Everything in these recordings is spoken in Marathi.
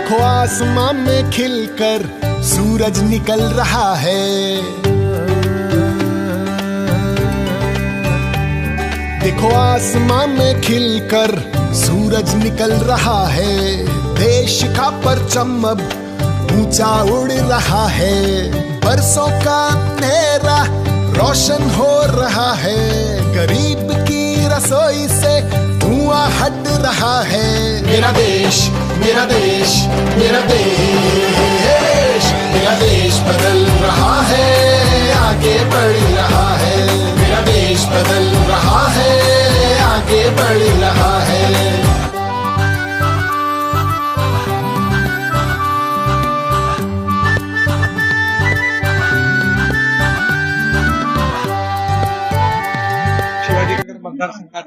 आसमां में खिलकर सूरज निकल रहा है। देखो आसमां में खिलकर सूरज निकल रहा है। देश का परचम अब ऊँचा उड़ रहा है। बरसों का अंधेरा रोशन हो रहा है। गरीब की रसोई से हुआ हट रहा है। मेरा देश मेरा देश मेरा देश मेरा देश बदल रहा है आगे बढ़ रहा है। मेरा देश बदल रहा है आगे बढ़ रहा है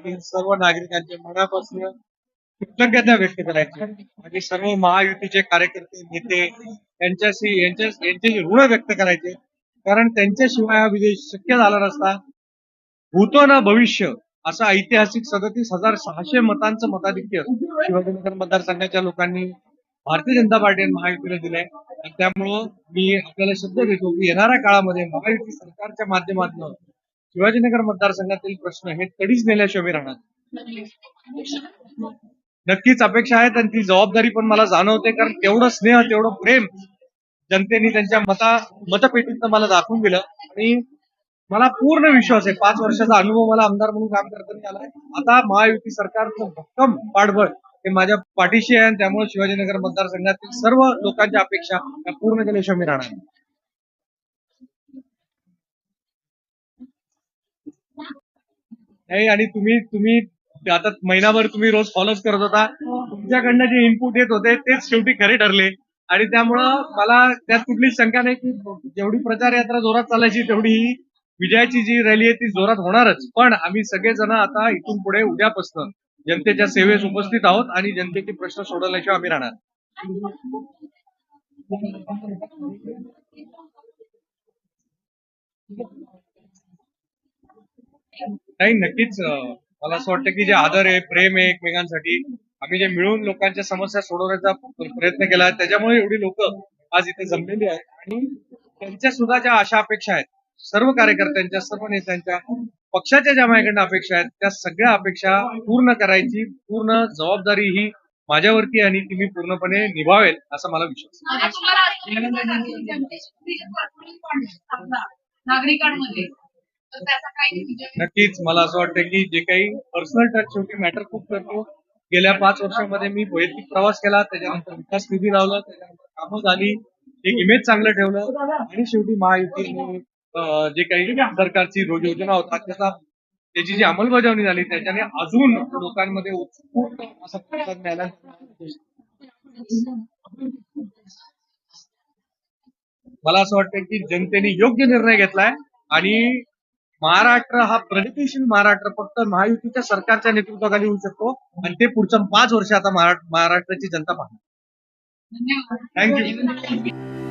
मतदारसंघातील सर्व नागरिकांचे मनापासून कृतज्ञता व्यक्त करायची. आणि सर्व महायुतीचे कार्यकर्ते नेते यांच्याशी यांच्या यांच्याशी ऋण व्यक्त करायचे. कारण त्यांच्याशिवाय हा विजय शक्य झाला नसता. भूतो ना भविष्य असं ऐतिहासिक सदतीस हजार सहाशे मतांचं मताधिक्य शिवाजीनगर मतदारसंघाच्या लोकांनी भारतीय जनता पार्टी आणि महायुतीला दिलंय. आणि त्यामुळं मी आपल्याला शब्द देतो की येणाऱ्या काळामध्ये महायुती सरकारच्या माध्यमातून शिवाजीनगर मतदारसंघातील प्रश्न हे तडीच नेल्याशिवाय राहणार नक्कीच अपेक्षा आहेत आणि ती जबाबदारी पण मला जाणवते कारण तेवढं स्नेह तेवढं प्रेम जनतेने त्यांच्या मता मतपेटीतनं मला दाखवून दिलं. आणि मला पूर्ण विश्वास आहे पाच वर्षाचा अनुभव मला आमदार म्हणून काम करताना आलाय आता महायुती सरकारचं भक्कम पाठबळ हे माझ्या पाठीशी आहे आणि त्यामुळे शिवाजीनगर मतदारसंघातील सर्व लोकांच्या अपेक्षा या पूर्ण केल्याशिवाय मी राहणार नाही. आणि तुम्ही तुम्ही आता महिनाभर तुम्ही रोज फॉलोच करत होता. तुमच्याकडनं जे इनपुट येत होते तेच शेवटी खरे ठरले. आणि त्यामुळं मला त्यात कुठलीच शंका नाही की जेवढी प्रचार यात्रा जोरात चालायची तेवढी ही विजयाची जी रॅली आहे ती जोरात होणारच. पण आम्ही सगळेजण आता इथून पुढे उद्यापासून जनतेच्या सेवेस उपस्थित आहोत आणि जनतेचे प्रश्न सोडवल्याशिवाय आम्ही राहणार. नाही नक्कीच मला असं वाटतं की जे आदर आहे प्रेम आहे एकमेकांसाठी आम्ही जे मिळून लोकांच्या समस्या सोडवण्याचा प्रयत्न केला आहे त्याच्यामुळे एवढी लोक आज इथे जमलेली आहेत. आणि त्यांच्या सुद्धा ज्या आशा अपेक्षा आहेत सर्व कार्यकर्त्यांच्या सर्व नेत्यांच्या पक्षाच्या ज्या माझ्याकडनं अपेक्षा आहेत त्या सगळ्या अपेक्षा पूर्ण करायची पूर्ण जबाबदारी ही माझ्यावरती आणि ती मी पूर्णपणे निभावेल असा मला विश्वास नागरिकांमध्ये. नक्कीच मला असं वाटतं की जे काही पर्सनल टच शेवटी मॅटर खूप करतो. गेल्या पाच वर्षामध्ये मी वैयक्तिक प्रवास केला त्याच्यानंतर विकास निधी लावला त्याच्यानंतर कामं झाली एक इमेज चांगलं ठेवलं. आणि शेवटी महायुतीने जे काही सरकारची रोज योजना होता त्याचा त्याची जी अंमलबजावणी झाली त्याच्याने अजून लोकांमध्ये उत्स्फूर्त असा प्रतिसाद मिळाला. मला असं वाटतं की जनतेने योग्य निर्णय घेतलाय आणि महाराष्ट्र हा प्रगतीशील महाराष्ट्र फक्त महायुतीच्या सरकारच्या नेतृत्वाखाली होऊ शकतो आणि ते पुढच्या पाच वर्ष आता महारा- महाराष्ट्राची जनता पाहणार. थँक्यू